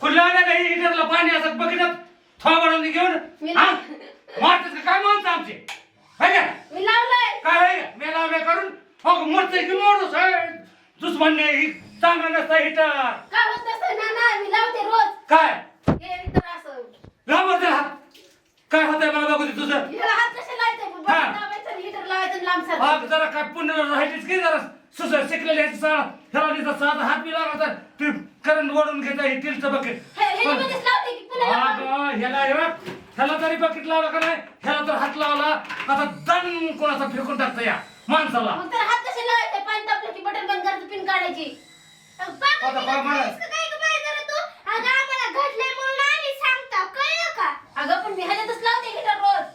कुठल्या आल्या काही हिटरला पाणी असत बघितलं? थोडं घेऊन. मी- हा? मारतात का? काय माणसं आमचे? है का? मी लावलंय. काय आहे का? मे करून. ठोक मोडतंय की मोडू साहेब दुश्मन ही चांगलं नसतं हिटर काय होत नसतं ना ना मी लावते रोज. काय? हे तर असं काय होतंय मला बघू दे तुझं. हिला हात कसे लावायचे? बटन हा. दाबायचं आणि हिटर लावायचं आणि लांब हा सारखं जरा काय पुण्य राहायचीच की जरा सुसर शिकलेले दिसत साधा हात बी लागला ते करंट ओढून घेता हे बकेट लावते. अगं, ह्याला हे बघ, ह्याला तरी बकेट लावला का नाही? ह्याला तर हात लावला. आता दण कोणाचा फेकून टाकतं या? माणसाला. मग तर हात कसे लावायचे? पाणी तापलं की बटन बंद करायचं पिन काढायची. आता काय का काय गं बाई जरा तू? अगं, आम्हाला घडलंय म्हणून आम्ही सांगतो, कळलं का? अगं, पण मी ह्याच्यातच लावते heater रोज.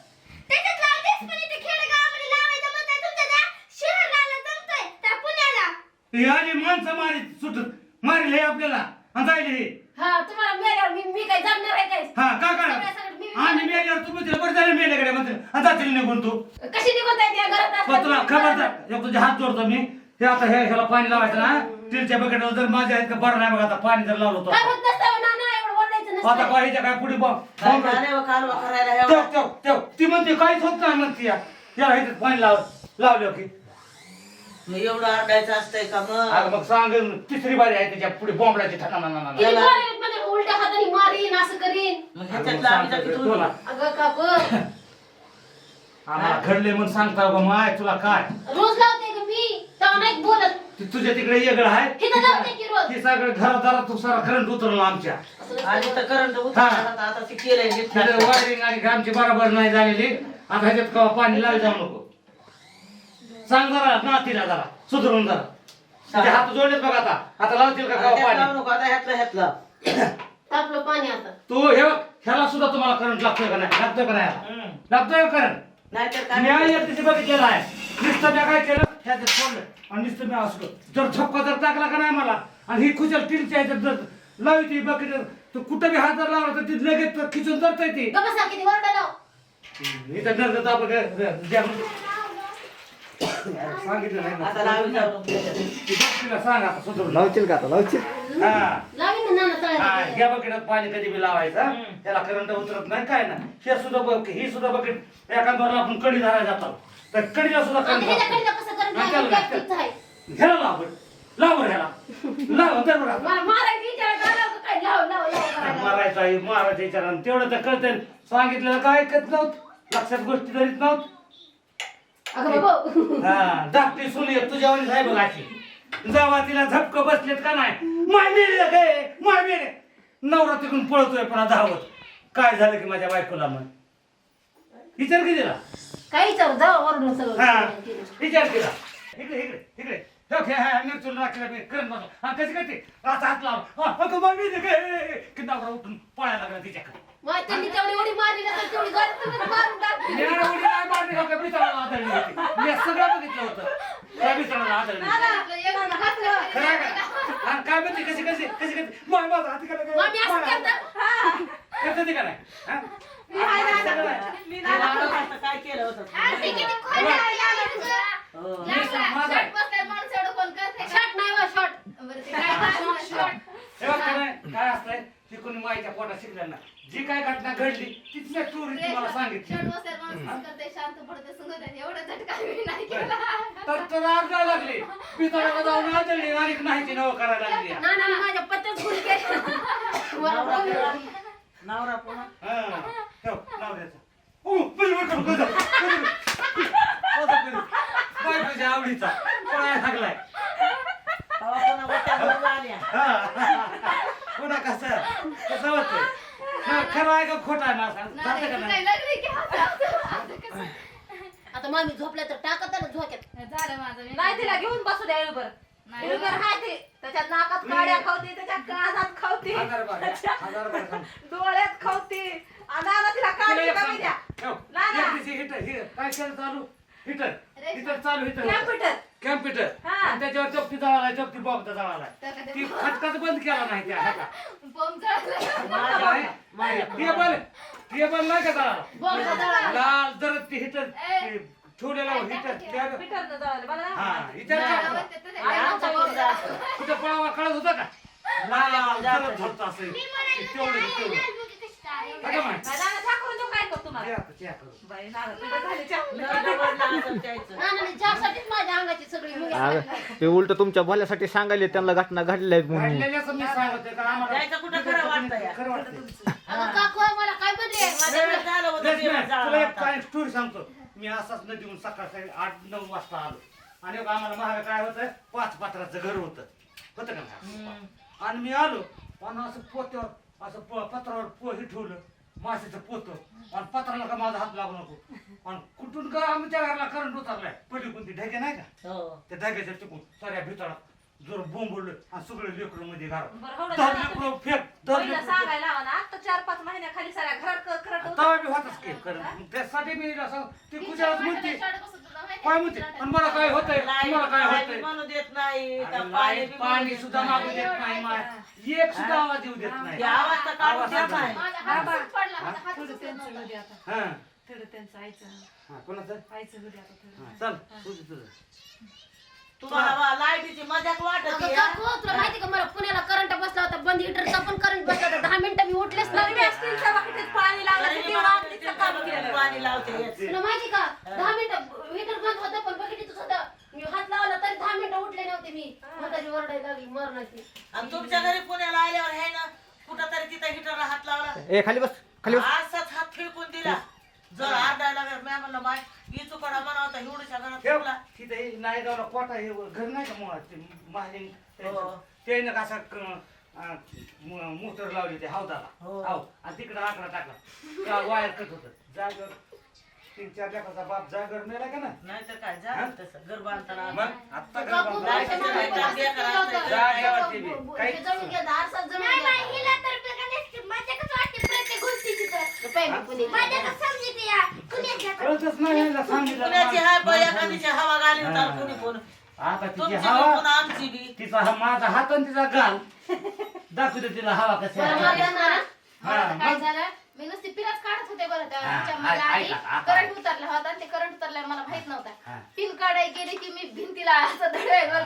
त्याच्यात लावतेस, पण इथे खेडेगावामध्ये लावायचं म्हणताय, तुमच्या त्या शहराला जमतंय, त्या पुण्याला. ही आली माणसं मारी सुटत. मारले आपल्याला. आणि जायले हे. हा, तुम्हाला मेल्यावर मी मी काय जमणार आहे काय? हा काय सगळ्या काय सगळ्या मी- आणि मेल्यावर तू म्हणते बरं झालं मेल्याकडे म्हणते आणि जातील निघून तू. कशी निघून जायची या घरात पण तुला असताना? खबरदार एक तुझे हात जोडतो मी. हे आता हे ह्याला पाणी लावायचं ना तिलच्या बकेटवर जर माझ्या आहेत का बरं नाही बघा आता पाणी जर लावलं काय तर होत नसतं, हो, ना, ना, एवढं ओरडायचं नसतं. आता काय हिच्या काय पुढे बॉ- काय बॉम्ब झालं बा कालवा करायला ठेव? ठेव ठेव. ती म्हणते काहीच होत नाही म्हणते या. याला इथे पाणी लाव लावले की. मग एवढं आरडायचं असतंय का अगं मग मग सांग तिसरी बारी आहे त्याच्या पुढे बॉम्बडाची ठिकाणा ना ना किती बोलायला म्हणजे उलट्या हाताने मारीन असं करीन. मग ह्याच्यातलं आम्ही तर किती तुला अगं काकू आम्हाला घडले म्हणून सांगता का माय तुला काय? रोज लावते ग मी. तेव्हा नाही बोलत. ती तुझ्या तिकडे वेगळं आहे? इथं लावते की रोज. ती सगळं घरादारात तू सारा करंट उतरला आमच्या. आणि तर करंट हा. उतरला आता ते केलंय तिथे. वायरिंग आणि आमची बरोबर नाही झालेली. आता ह्याच्यात कवा पाणी लावू जाऊ नको. सांग जरा नातीला जरा सुधरून जरा. हात जोडलेत बघ आता. आता लावतील का आता कवा त्यात लावू पाणी नको आता ह्यातलं ह्यातलं. तापलं पाणी आता. तू हे बघ, ह्याला सुद्धा तुम्हाला करंट लागतोय का नाही? लागतोय का नाही? लागतोय करंट नाहीतर मी काय आई एक दिवशी बघितलेलं आहे. नुसतं मी काय केलं? ह्याच्यात सोडलं आणि नुसतं मी असलो जर झपका जर टाकला का नाही मला? आणि ही खुशाल टीलच्या ह्याच्यात जर लावी ती बकेट तर कुठं बी हात जर लावला तर ती लगेच खिचून धरता येते गप्पा किती वरडा लाव इथं नर्स आपण द्या म्हणून. सांगितलं नाही ना. आता लावी जाऊ. नको त्याच्यात. ती बघ तिला सांग आता सुधरून लावशील का आता? लावशील? हा. लावीन ना नाना हा, तळ्यात या बकेटात पाणी कधी बी लावायचं. त्याला करंट उतरत नाही काय ना हे सुद्धा बघ ही सुद्धा बकेट एका दोरला आपण कडी धरायला जातो. तर कडीला सुद्धा करंट कसं हा, आहे. ह्याला लाव बरं. लाव बरं ह्याला लाव तर. मला मारायची इच्छा आहे, काय लावतो, काय? लाव लाव लाव करायला. मारायचं मारायचं विचारानं तेवढं तर कळतं सांगितलेलं काय ऐकत नव्हत? लक्षात गोष्टी धरीत नव्हत? अगं बाबा. हा धाकटी सुनी तुझ्या आहे बघाची जेव्हा तिला झपक बसलेत का नाही? माय मेले गे माय मेले नवरा तिकडून पळतोय पुन्हा धावत. काय झालं की माझ्या बायकोला मग? विचार की तिला? काही विचारू? जा ओरडून हा सगळं विचार केला इकडे इकडे इकडे. ठेव, हा, मिरचून राखीला मी करत बसलो. हा, कशी करते? आता हात लाव. हा, अगं, मग मी गे- की नवरा उठून पळायला लागला तिच्याकडे. मग त्यांनी तेवढी उडी मारली ना तर तेवढी गरज तुम्ही मारून टाकली. येणाऱ्या उडी नाही मारली, का? बिचाराला आदळली होती. मी सगळं बघितलं होतं. त्या बिचाराला आदळली. खरं आहे का? काय म्हणते? कशी कशी माझा हात काय? मग मी असं माय, करता. करते ती का नाही? हा? मी नाना आता काय केलं होतं आरती किती खोल आहे, लागलं तुझं. हो. मी सम- माझा आहे. शॉट नाही हो, शॉट. हे बघ का नाही? काय असतंय ती कोणी माईच्या पोटात शिकलं ना जी काय घटना घडली तीच मी चोरी तुम्हाला सांगितली तर तर आरडायला लागली पितळाला जाऊन आदळली आणि नाहीची नव करायला लागली नवरा. पुन्हा- नवरा पुन्हा हा. ठेव, नाव द्यायचं. ओ, करू. बायकोच्या आवडीचा पळायला लागलाय गोट्या आल्या. हा. कसं हा, खरं आहे का खोटं आहे ना सांग जातं का नाही आता मामी झोपल्या तर टाकत ना झोक्यात. नाही तिला घेऊन बसू द्या हाय ते त्याच्यात नाकात काड्या खावते त्याच्या कानात खावते. हजार बारा, त्याच्या हजार बारा खाऊ. डोळ्यात खावते. आणि आता तिला तुला काढली एक का सांगतो. द्या. ठेव. ना, ना. एक दिवशी हिटर हे काय केलं चालू? हिटर. हिटर चालू हिटर. कॅम्प्युटर. कॅम्प्युटर. हा. आणि त्याच्यावर चपटी जळाला चपटी बॉम्ब जळाला ती खटकाच बंद केला नाही त्या ह्याचा. टेबल टेबल नाही का जळाला बॉम्ब जळाला. लाल जरद ती हिटर ते ठेवलेला हिटर त्या कॅम्प्युटर जळालं बघा. हा ना. हिटर पोरगा असं. कुठं पळावा कळत होता का? लाल जरा थोडंसं असं. मी म्हणाले तेवढं तेवढं. तुम्हाला. बाई झाली चहा. नानाने चहासाठीच माझ्या अंगाची सगळी अगं. ते उलट तुमच्या भल्यासाठी सांगायले त्यांना घटना घडलेल्या आहेत म्हणून घडलेल्याचं मी सांगतोय का आम्हाला- जायचं कुठं खरं वाटतंय? खरं वाटतंय. अगं काकू मला काय म्हणले माझ्याकडे झालं होतं तेच जेवण नाही, जाळं तुला एक आता. काय स्टोरी सांगतो मी असाच नदीहून सकाळ सकाळी आठ नऊ वाजता आलो आणि एक आम्हाला महाग काय होतं पाच पात्राचं घर होतं होतं का नाही? आणि मी आलो आणि असं पोत्यावर असं प- पत्रावर पो हे ठेवलं माशीचं पोत. आणि पत्राला का माझा हात लागू नको? आणि कुठून का आमच्या घराला करंट उतरलाय? पडली कोणती ढगे नाही का? हो. त्या ढग्याच्या तिकून साऱ्या भितळात जोर बोंबडलं आणि सगळे लेकरं मध्ये बरं. लेकरं फेक दहा पहिलं लेकरं. सांगायला हवं ना आता चार पाच महिन्याखाली साऱ्या घरात क- करत होतं. तवा बी होतच की कारण मग त्यासाठी मी असं ती कुजळत म्हणते. काय म्हणते? आणि मला काय होतंय? तुम्हाला काय होतंय? म्हणू देत नाही पाणी लाइट, बी पाणी सुद्धा मागू नाही. देत नाही मा- एक सुद्धा आवाज येऊ देत नाही. ते आवाज काढून थोडं त्यांचं. होऊ दे आता. हा. थोडं त्यांचं आईचं. हा, कोणाचं? आईचं होऊ दे आता थोडं. हा, चल तुझं तुझं. तुम्हाला लाईटीची मजाक वाटत अगं आहे, काकू तुला माहिती का मला पुण्याला करंट बसला होता बंद हिटरचा पण करंट बसला होता दहा मिनिटं मी उठलेच तरी मी नव्हते स्टीलच्या बाटलीत पाणी लावलं तरी ते मी तेवढं मला आमटीचं काम केलं. पाणी लावते हेच. तुला माहिती का दहा मिनिटं हिटर बंद होतं पण बघितलं होतं मी हात लावला तरी दहा मिनिटं उठले नव्हते मी म्हातारी ओरडायला लागली मरणाची आणि तुमच्या घरी पुण्याला आल्यावर हे ना कुठं तरी तिथं हिटरला हात लावला ए खाली बस खाली बस असाच हात फेकून दिला जर आरडायला लागला मी म्हणलं माय ही चुकडा बनवता एवढ्याच्या घरात ठेव ठेवला तिथे हे नायगावला कोटा हे घर नाही का मुळात ते महालिंग हो. ते ना असा मोटर लावली ते हौदाला हो. हाव आणि तिकडे आकडा टाकला वायर कट होत जागर तीन चार लेखाचा बाप जागर मेला का ना नाहीतर काय झालं तसं घर बांधताना मग आत्ता लाइट असं लाइट केलं जा, जा, होतं. ते बी. हे काहीच- जळून गेलं, आरसाच जळून गेला. कळतच नाही यायला सांगितलं पुण्याची मला. हाय बाई एखादीची हवा घाली होता हा. कुणी कोण आता तिची तुमची बी हवा कोण आमची बी तिचा हा माझा हात आणि तिचा गाल दाखवते तिला हवा कशी बरं, मला आहे. सांगा ना. हा, आता काय? झालं मी नुसती पिराच काढत होते बरं त्या हा, ह्याच्यामध्ये ऐका, आणि ऐका, आता. करंट उतरला होता आणि ते करंट उतरल्यावर मला माहीत हा. नव्हता पिन काढाय गेले की मी भिंतीला असं.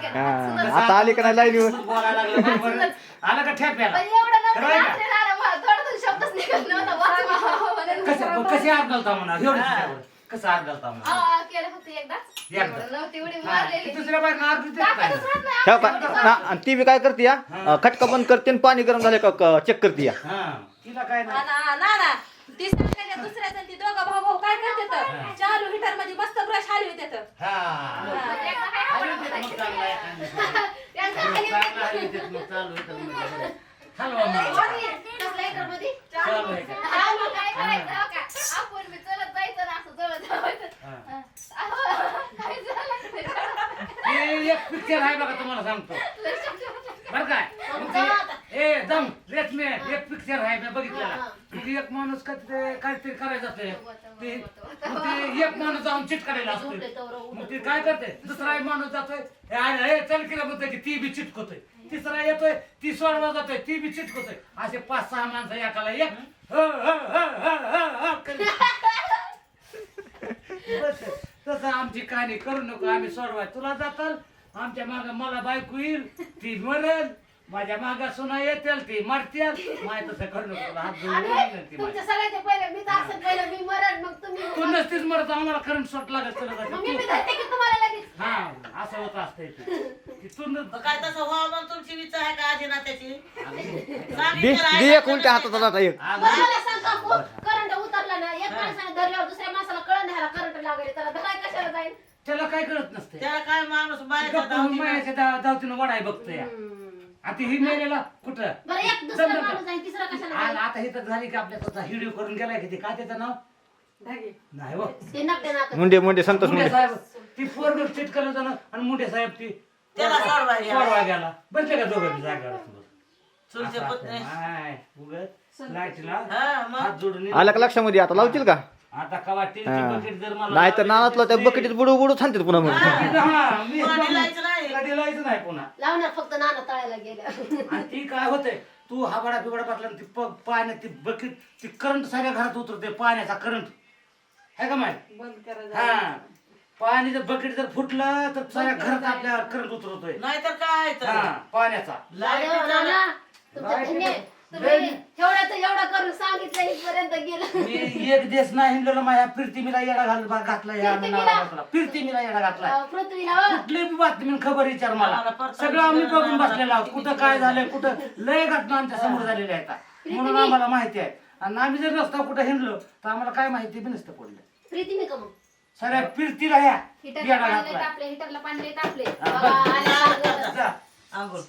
हा. आता आली का नाही लाईनीवर मग बोलायला लागलं बरोबर. आलं का ठेप्याला एवढं नव्हतं खरं आहे का? रात्री आलं मला थोडं शब्दच निघत नव्हता वाचवा कसं कशी आग घालता म्हणा? एवढं. कसं आग घालता म्हणा? हा, केलं फक्त एकदाच. एकदा. एवढं नव्हती एवढी हा, मारलेली ती दुसऱ्या बाहेर आग देत ताकदच नाही. राहत नाही ठेव का? आपल्याला. ना आणि ती बी काय करते या? अं, खटका बंद करते आणि पाणी गरम झाले का चेक करते या? हा, तिला काय ना नाही. ना ना ना ती सांगायच्या दुसऱ्याचं आणि ती दोघं भाऊ भाऊ काय करते तर चालू हिटरमध्ये मस्त ब्रश हलवी हा. एकदा काय आवडत मग. त्यांचं खाली मग चालू आहे तर मग. हलवा मग. कसलं एकदा मध्ये? चालू आहे का? हा, मग काय करायचं हो का? आपण बी चलत जायचं ना असं जवळ जायचं. हा. अहो, काय झालं? हे एक पिक्चर आहे बघा तुम्हाला सांगतो. बर काय ते- ए दम लेट मी एक पिक्चर आहे मी बघितलेला. मग ते एक माणूस काहीतरी करायचं जातोय. ते मग ते एक माणूस जाऊन चिटकायला असतोय. मग ते काय करते? दुसरा एक माणूस जातोय. ए, अरे ए, चल केलं म्हणतोय की ती बी चिटकवतोय तिसरा येतोय ती सोडवा जातोय ती बी चिटकवतोय असे पाच सहा माणसं एकाला एक ह, ह, ह, ह, ह, ह करीत. तसं आमची कहाणी करू नको आम्ही सोडवाय. तुला जाताल? आमच्या माग मला बायको येईल ती मरेल माझ्या माग सुना येतील ती मरतील. माय तसं करू नको तुला हात जोडून आणि बोलणार ती तुमच्या माय. सगळ्याच्या पहिले मी तर असं पहिलं मी मरण मग तुम्ही तू नसतीच मरत आम्हाला करंट शॉट लागत तुला मग मी जायचं. बी धरते की तुम्हाला लगेच? हा असं होत असतंय ते. की तू न- मग काय तसं व्हावं तुमची विचार आहे का आजी ना त्याची दे दे एक उलट्या हातात आता एक. आग- बरं मला सांग काकू करंट उतरला ना एक माणसाने धरल्यावर दुसऱ्या माणसाला कळण न्यायला करंट लागले तर आता काय कशाला जाईल? त्याला काय कळत नसते त्याला काय माणूस बाहेरचा धावती मायाच्या दा- दावतीनं वडाय बघतोय आता ही मेलेला कुठं? बरं एक दुसरा जमलं का? माणूस आहे तिसरा कशाला आणि जाईल? आता हे तर झाली की आपल्या स्वतः हिडिओ करून गेलाय की ते काय त्याचं नाव? नाही हो. ते नकटे नाक मुंडे मुंडे संतोष मुंडे मुंडे. साहेब ती फोर चिट करत जाणं आणि मुंडे साहेब ती त्याला सोडवायला गेला. सोडवा गेला. बसले का दोघं पुतणे. लाईटला हा मग? हात जोडून आलं का लक्षामध्ये? आता लावतील का? आता कवा हा. बकेट जर मला नाही तर नानातलं त्या तर बकेटीत बुडू बुडू थांबतात पुन्हा मग. हा, मी नाही. कधी लायचं नाही पुन्हा. लावणार फक्त नाना तळायला गेल्या. आणि ती काय होते तू हाबाडा बिबाडा आणि ती प- पाण्यात ती बकेट ती करंट साऱ्या घरात उतरते पाण्याचा करंट है का माहिती? हा. पाणी जर बकेट जर फुटलं तर साऱ्या घरात आपल्या करंट उतरतोय. नाहीतर काय तर? हा पाण्याचा. नाना धन्य. तुम्ही एवढं तर एवढं करून सांगितलं इथपर्यंत गेलं. मी एक देश नाही हिंडलो माझ्या प्रीतीमीला येडा घाल घातला या प्रीतीमीला? प्रीतीमीला येडा घातला हो. कुठली बी बातमी खबर विचार मला. सगळं आम्ही बघून बसलेलो आहोत. कुठं काय झालंय कुठं? लय घटना आमच्यासमोर झालेल्या आहेत म्हणून आम्हाला माहिती आहे. आणि आम्ही जर रस्ता कुठं हिंडलो तर आम्हाला काय माहिती बी नसतं पडलं. प्रीती मी का मग? सगळ्या फिरतीला ह्या हिटरला येडा पाणी लय घातला तापले हिटरला पाणी लय आले. जा. आंघोळ.